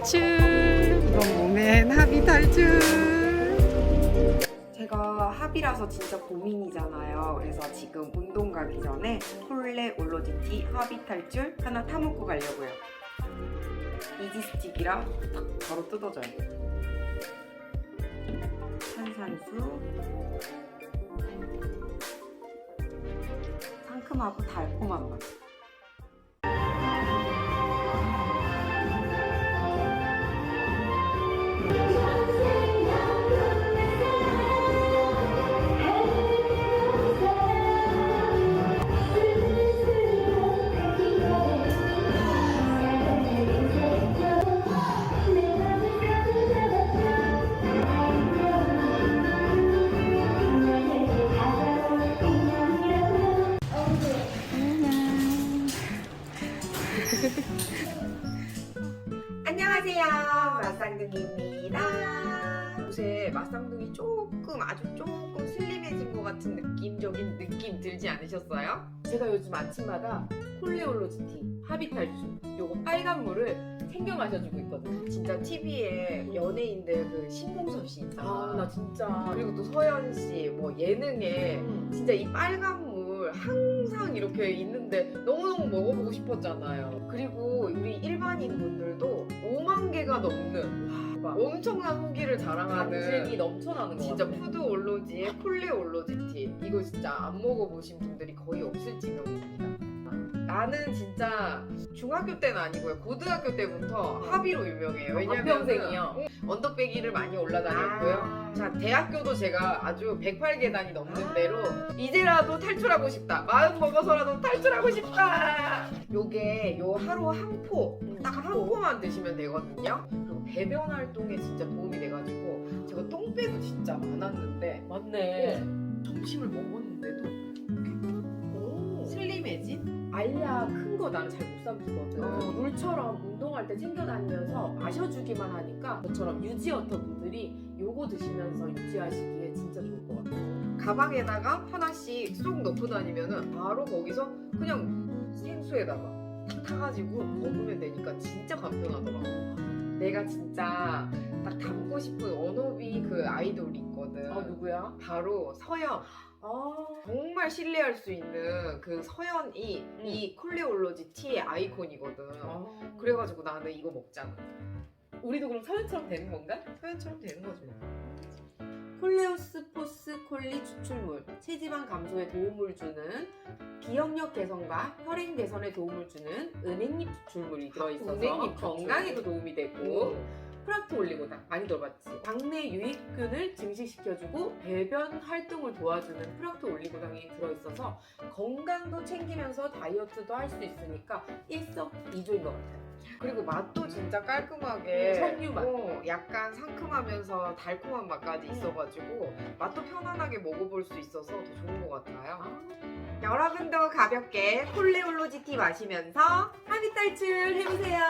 탈출. 이번 몸엔 합의 탈출. 제가 합의라서 진짜 고민이잖아요. 그래서 지금 운동 가기 전에 콜레 올로지티 합의 탈출 하나 타먹고 가려고요. 이지 스틱이라 딱 바로 뜯어져요. 탄산수. 상큼하고 달콤한 맛. 안녕하세요. 맛쌍둥이입니다. 요새 맛쌍둥이 조금 아주 조금 슬림해진 것 같은 느낌적인 느낌 들지 않으셨어요? 제가 요즘 아침마다 콜레올로지티, 하비탈주 요거 빨간 물을 챙겨 마셔주고 있거든요. 진짜 TV에 연예인들 그 신봉섭 씨 있잖아. 아, 나 진짜. 그리고 또 서현 씨 뭐 예능에 음. 진짜 이 빨간 물 항상 이렇게 있는데 너무너무 먹어보고 싶었잖아요. 그리고 우리 일반인 분들도 5만 개가 넘는 와, 엄청난 후기를 자랑하는 간질기 넘쳐나는 거 진짜. 푸드 올로지의 콜레 올로지티 이거 진짜 안 먹어보신 분들이 거의 없을 지경입니다. 나는 진짜 중학교 때는 아니고요 고등학교 때부터 합의로 유명해요. 왜냐면 반평생이요. 언덕배기를 많이 올라다녔고요. 아. 자 대학교도 제가 아주 108계단이 넘는 대로 이제라도 탈출하고 싶다. 마음 먹어서라도 탈출하고 싶다. 요게 요 하루 한 포, 딱 한 포만 드시면 되거든요. 그리고 배변 활동에 진짜 도움이 돼가지고 제가 똥배도 진짜 많았는데 맞네. 점심을 먹었는데도 오. 슬림해진? 알약 큰 거 나는 잘 못 삼키거든. 어. 물처럼 운동할 때 챙겨 다니면서 마셔주기만 하니까 저처럼 유지어터 분들이 요거 드시면서 유지하시기에 진짜 좋을 것 같아요. 가방에다가 하나씩 쏙 넣고 다니면은 바로 거기서 그냥 생수에다가 탁 타가지고 먹으면 되니까 진짜 간편하더라고. 내가 진짜 딱 닮고 싶은 워너비 그 아이돌이 있거든. 아 누구야? 바로 서연. 아 정말 신뢰할 수 있는 그 서연이 이 콜레올로지 티의 아이콘이거든. 아. 그래가지고 나는 이거 먹잖아. 우리도 그럼 서현처럼 되는 건가? 서연처럼 되는 거지 뭐. 콜레오스 포스 콜리 추출물 체지방 감소에 도움을 주는 기억력 개선과 혈행 개선에 도움을 주는 은행잎 추출물이 들어있어서 은행잎. 건강에도 도움이 되고 프락토 올리고당 많이 들어봤지 당내 유익균을 증식시켜주고 배변 활동을 도와주는 프락토 올리고당이 들어있어서 건강도 챙기면서 다이어트도 할 수 있으니까 일석이조인 것 같아요 그리고 맛도 진짜 깔끔하게 석류 맛. 어, 약간 상큼하면서 달콤한 맛까지 음. 있어가지고 맛도 편안하게 먹어볼 수 있어서 더 좋은 것 같아요. 아, 여러분도 가볍게 콜레올로지티 마시면서 합의 탈출 해보세요.